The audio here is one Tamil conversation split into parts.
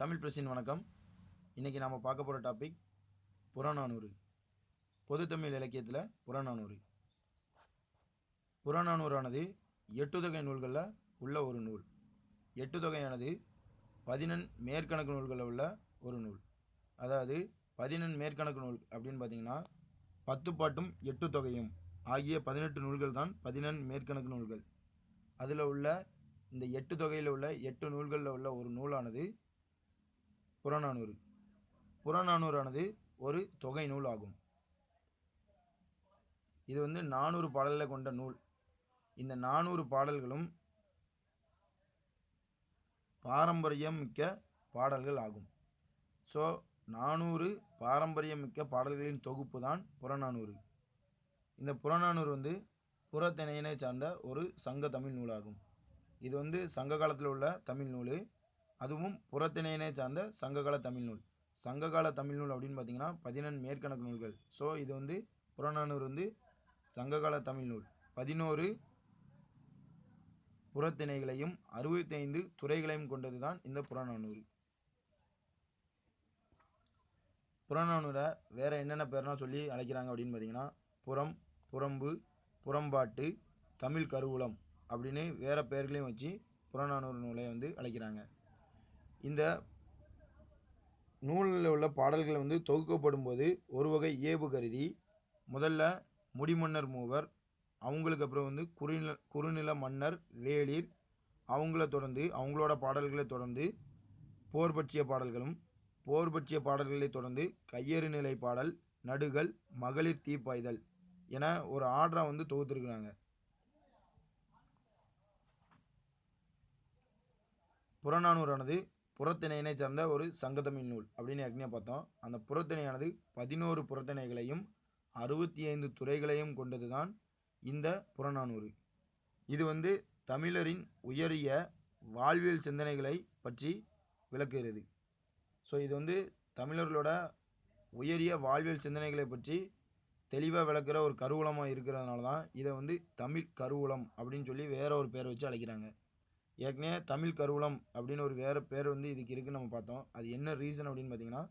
தமிழ் பிரசின் வணக்கம். இன்றைக்கி நாம் பார்க்க போகிற டாபிக் புறநானூறு. பொது தமிழ் இலக்கியத்தில் புறநானூறு. புறநானூறானது எட்டுத்தொகை நூல்களில் உள்ள ஒரு நூல். எட்டுத்தொகையானது பதினெண் மேற்கணக்கு நூல்களில் உள்ள ஒரு நூல். அதாவது பதினெண் மேற்கணக்கு நூல் அப்படின்னு பார்த்தீங்கன்னா பத்து பாட்டும் எட்டு தொகையும் ஆகிய பதினெட்டு நூல்கள் தான் பதினெண் மேற்கணக்கு நூல்கள். அதில் உள்ள இந்த எட்டு தொகையில் உள்ள எட்டு நூல்களில் உள்ள ஒரு நூலானது புறநானூறு. புறநானூறானது ஒரு தொகை நூல் ஆகும். இது வந்து நானூறு பாடல்களை கொண்ட நூல். இந்த நானூறு பாடல்களும் பாரம்பரியம் மிக்க பாடல்கள் ஆகும். ஸோ நானூறு பாரம்பரியம் மிக்க பாடல்களின் தொகுப்பு தான் புறநானூறு. இந்த புறநானூறு வந்து புறத்திணையினை சார்ந்த ஒரு சங்க தமிழ் நூலாகும். இது வந்து சங்க காலத்தில் உள்ள தமிழ் நூல். அதுவும் புறத்திணையினை சார்ந்த சங்ககால தமிழ் நூல். சங்ககால தமிழ் நூல் அப்படின்னு பார்த்தீங்கன்னா பதினெண் மேற்கணக்கு நூல்கள். ஸோ இது வந்து புறநானூறு வந்து சங்ககால தமிழ் நூல். பதினோரு புறத்திணைகளையும் அறுபத்தைந்து துறைகளையும் கொண்டது தான் இந்த புறநானூறு. புறநானூரை வேறு என்னென்ன பேர்லாம் சொல்லி அழைக்கிறாங்க அப்படின்னு பார்த்தீங்கன்னா புறம் புறம்பு புறம்பாட்டு தமிழ் கருவூலம் அப்படின்னு வேறு பெயர்களையும் வச்சு புறநானூறு நூலை வந்து அழைக்கிறாங்க. இந்த நூலில் உள்ள பாடல்கள் வந்து தொகுக்கப்படும் போது ஒரு வகை ஏவு கருதி முதல்ல முடிமன்னர் மூவர் அவங்களுக்கு அப்புறம் வந்து குறுநில குறுநில மன்னர் வேளிர் அவங்கள தொடர்ந்து அவங்களோட பாடல்களை தொடர்ந்து போர் பற்றிய பாடல்களும் போர் பற்றிய பாடல்களை தொடர்ந்து கையறு நிலை பாடல் நடுகள் மகளிர் தீப்பாய்தல் என ஒரு ஆர்டராக வந்து தொகுத்துருக்குறாங்க. புறநானூறானது புறத்திணையினை சார்ந்த ஒரு சங்கதமி நூல் அப்படின்னு ஏற்கனவே பார்த்தோம். அந்த புறத்திணையானது பதினோரு புறத்திணைகளையும் அறுபத்தி ஐந்து துறைகளையும் கொண்டது தான் இந்த புறநானூறு. இது வந்து தமிழரின் உயரிய வாழ்வியல் சிந்தனைகளை பற்றி விளக்குகிறது. ஸோ இது வந்து தமிழர்களோட உயரிய வாழ்வியல் சிந்தனைகளை பற்றி தெளிவாக விளக்குற ஒரு கருவூலமாக இருக்கிறதுனால தான் இதை வந்து தமிழ் கருவூலம் அப்படின்னு சொல்லி வேற ஒரு பேரை வச்சு அழைக்கிறாங்க. ஏற்கனவே தமிழ் கருவூலம் அப்படின்னு ஒரு வேறு பேர் வந்து இதுக்கு இருக்குன்னு நம்ம பார்த்தோம். அது என்ன ரீசன் அப்படின்னு பார்த்தீங்கன்னா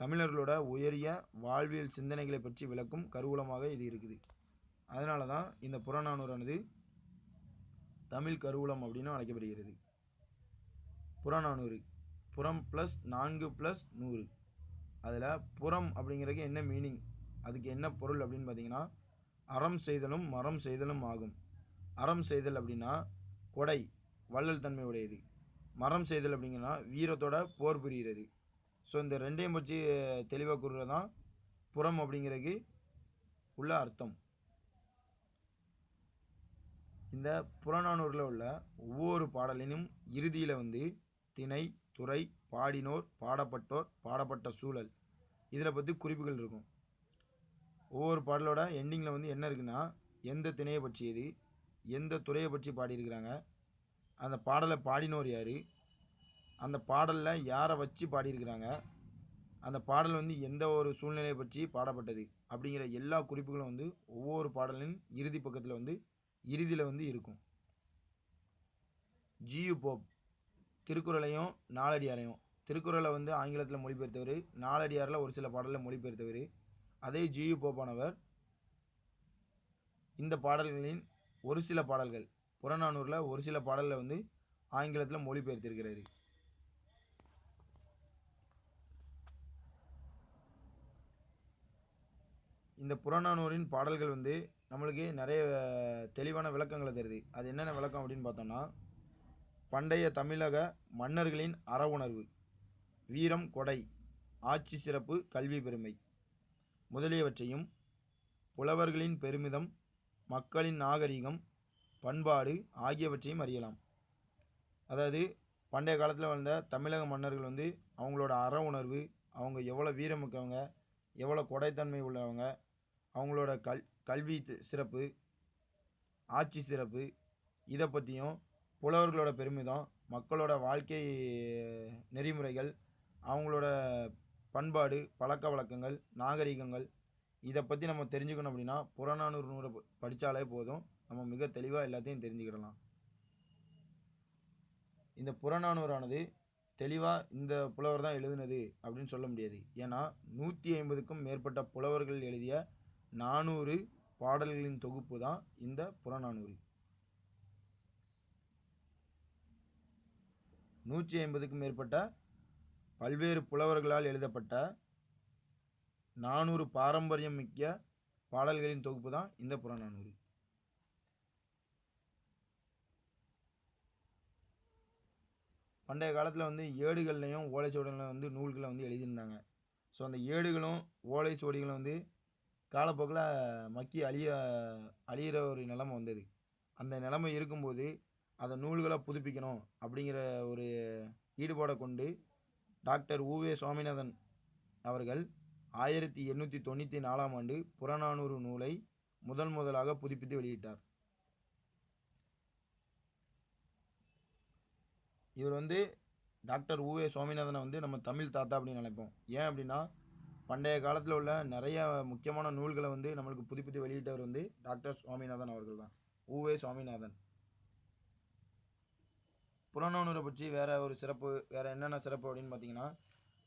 தமிழர்களோட உயரிய வாழ்வியல் சிந்தனைகளை பற்றி விளக்கும் கருவூலமாக இது இருக்குது. அதனால தான் இந்த புறநானூறானது தமிழ் கருவூலம் அப்படின்னு அழைக்கப்படுகிறது. புறநானூறு புறம் ப்ளஸ் நான்கு ப்ளஸ் நூறு. அதில் புறம் அப்படிங்கிறதுக்கு என்ன மீனிங் அதுக்கு என்ன பொருள் அப்படின்னு பார்த்தீங்கன்னா அறம் செய்தலும் மரம் செய்தலும் ஆகும். அறம் செய்தல் அப்படின்னா கொடை. வள்ளல் தன்மை உடையது மரம் செய்தல் அப்படிங்கன்னா வீரத்தோட போர் புரிகிறது. ஸோ இந்த ரெண்டையும் வச்சு தெளிவாக கூறுறது தான் புறம் அப்படிங்கிறதுக்கு உள்ள அர்த்தம். இந்த புறநானூரில் உள்ள ஒவ்வொரு பாடலினும் இறுதியில் வந்து திணை துறை பாடினோர் பாடப்பட்டோர் பாடப்பட்ட சூழல். இதில் பற்றி குறிப்புகள் இருக்கும். ஒவ்வொரு பாடலோட எண்டிங்கில் வந்து என்ன இருக்குன்னா எந்த திணையை பற்றியது எந்த துறையை பற்றி பாடியிருக்கிறாங்க அந்த பாடலை பாடினோர் யார்? அந்த பாடலில் யாரை வச்சு பாடியிருக்கிறாங்க? அந்த பாடல் வந்து எந்த ஒரு சூழ்நிலையை பற்றி பாடப்பட்டது? அப்படிங்கிற எல்லா குறிப்புகளும் வந்து ஒவ்வொரு பாடலின் இறுதி பக்கத்தில் வந்து இறுதியில் வந்து இருக்கும். ஜியு போப் திருக்குறளையும் நாலடியாரையும் திருக்குறளை வந்து ஆங்கிலத்தில் மொழிபெயர்த்தவர் நாலடியாரில் ஒரு சில பாடலில் மொழிபெயர்த்தவர். அதே ஜியு போப்பானவர் இந்த பாடல்களின் ஒரு சில பாடல்கள். புறநானூரில் ஒரு சில பாடலில் வந்து ஆங்கிலத்தில் மொழிபெயர்த்திருக்கிறாரு. இந்த புறநானூரின் பாடல்கள் வந்து நம்மளுக்கு நிறைய தெளிவான விளக்கங்களை தருது. அது என்னென்ன விளக்கம் அப்படின்னு பார்த்தோம்னா பண்டைய தமிழக மன்னர்களின் அற உணர்வு வீரம் கொடை ஆட்சி சிறப்பு கல்வி பெருமை முதலியவற்றையும் புலவர்களின் பெருமிதம் மக்களின் நாகரிகம் பண்பாடு ஆகியவற்றையும் அறியலாம். அதாவது பண்டைய காலத்தில் வாழ்ந்த தமிழக மன்னர்கள் வந்து அவங்களோட அற உணர்வு அவங்க எவ்வளோ வீரமிக்கவங்க எவ்வளோ கொடைத்தன்மை உள்ளவங்க அவங்களோட கல் கல்வி சிறப்பு ஆட்சி சிறப்பு இதை பற்றியும் புலவர்களோட பெருமிதம் மக்களோட வாழ்க்கை நெறிமுறைகள் அவங்களோட பண்பாடு பழக்க வழக்கங்கள் நாகரிகங்கள் இதை பற்றி நம்ம தெரிஞ்சுக்கணும் அப்படின்னா புறநானூறு நூறை படித்தாலே போதும். நம்ம மிக தெளிவாக எல்லாத்தையும் தெரிஞ்சுக்கிடலாம். இந்த புறநானூறானது தெளிவாக இந்த புலவர் தான் எழுதுனது அப்படின்னு சொல்ல முடியாது. ஏன்னா நூற்றி ஐம்பதுக்கும் மேற்பட்ட புலவர்கள் எழுதிய நானூறு பாடல்களின் தொகுப்பு தான் இந்த புறநானூறு. நூற்றி ஐம்பதுக்கும் மேற்பட்ட பல்வேறு புலவர்களால் எழுதப்பட்ட நானூறு பாரம்பரியம் மிக்க பாடல்களின் தொகுப்பு தான் இந்த புறநானூறு. பண்டைய காலத்தில் வந்து ஏடுகள்லையும் ஓலைச்சுவடிகளில் வந்து நூல்களை வந்து எழுதியிருந்தாங்க. ஸோ அந்த ஏடுகளும் ஓலைச்சுவடிகளும் வந்து காலப்போக்கில் மக்கி அழிய அழியிற ஒரு நிலமை வந்தது. அந்த நிலமை இருக்கும்போது அதை நூல்களை புதுப்பிக்கணும் அப்படிங்கிற ஒரு ஈடுபாடை கொண்டு டாக்டர் ஊவே சுவாமிநாதன் அவர்கள் ஆயிரத்தி எண்ணூற்றி தொண்ணூற்றி நாலாம் ஆண்டு புறநானூறு நூலை முதன் முதலாக புதுப்பித்து வெளியிட்டார். இவர் வந்து டாக்டர் ஊவே சுவாமிநாதனை வந்து நம்ம தமிழ் தாத்தா அப்படின்னு நினைப்போம். ஏன் அப்படின்னா பண்டைய காலத்தில் உள்ள நிறைய முக்கியமான நூல்களை வந்து நம்மளுக்கு புதுப்பித்து வெளியிட்டவர் வந்து டாக்டர் சுவாமிநாதன் அவர்கள் தான் உவே சுவாமிநாதன். புறநானூரை பற்றி வேற ஒரு சிறப்பு வேற என்னென்ன சிறப்பு அப்படின்னு பார்த்தீங்கன்னா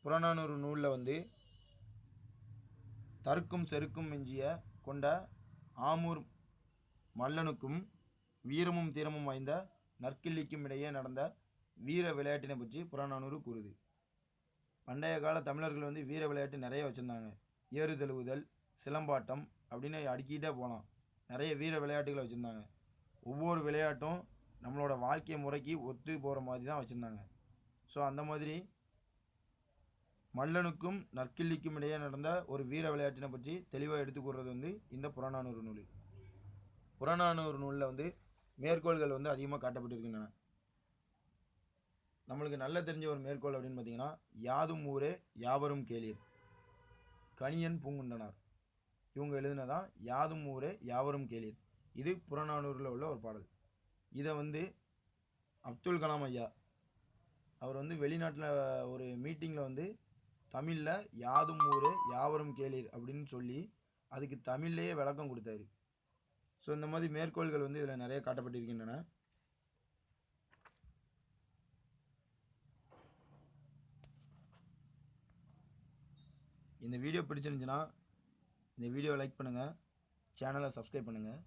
புறநானூறு நூலில் வந்து தற்கும் செருக்கும் மிஞ்சிய கொண்ட ஆமூர் மல்லனுக்கும் வீரமும் தீரமும் வாய்ந்த நற்கிள்ளிக்கும் இடையே நடந்த வீர விளையாட்டினை பற்றி புறநானூறு கூறுது. பண்டைய கால தமிழர்கள் வந்து வீர விளையாட்டு நிறைய வச்சுருந்தாங்க. ஏறு தழுவுதல் சிலம்பாட்டம் அப்படின்னு அடுக்கிட்டே போகலாம் நிறைய வீர விளையாட்டுகளை வச்சுருந்தாங்க. ஒவ்வொரு விளையாட்டும் நம்மளோட வாழ்க்கை முறைக்கு ஒத்து போகிற மாதிரி தான் வச்சுருந்தாங்க. ஸோ அந்த மாதிரி மல்லனுக்கும் நற்கிள்ளிக்கும் இடையே நடந்த ஒரு வீர விளையாட்டினை பற்றி தெளிவாக எடுத்து வந்து இந்த புறநானூறு நூல். புறநானூறு நூலில் வந்து மேற்கோள்கள் வந்து அதிகமாக காட்டப்பட்டிருக்கின்றன. நம்மளுக்கு நல்ல தெரிஞ்ச ஒரு மேற்கோள் அப்படின்னு பார்த்தீங்கன்னா யாதும் ஊரே யாவரும் கேளீர். கணியன் பூங்குண்டனார். இவங்க எழுதினதான் யாதும் ஊரே யாவரும் கேளீர். இது புறநானூரில் உள்ள ஒரு பாடல். இதை வந்து அப்துல் கலாம் ஐயா அவர் வந்து வெளிநாட்டில் ஒரு மீட்டிங்கில் வந்து தமிழில் யாதும் ஊரே யாவரும் கேளீர் அப்படின்னு சொல்லி அதுக்கு தமிழ்லேயே விளக்கம் கொடுத்தாரு. ஸோ இந்த மாதிரி மேற்கோள்கள் வந்து இதில் நிறைய காட்டப்பட்டிருக்கின்றன. இந்த வீடியோ பிடிச்சிருந்துச்சுன்னா இந்த வீடியோவை லைக் பண்ணுங்கள் சேனலை சப்ஸ்கிரைப் பண்ணுங்கள்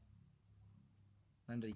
நன்றி.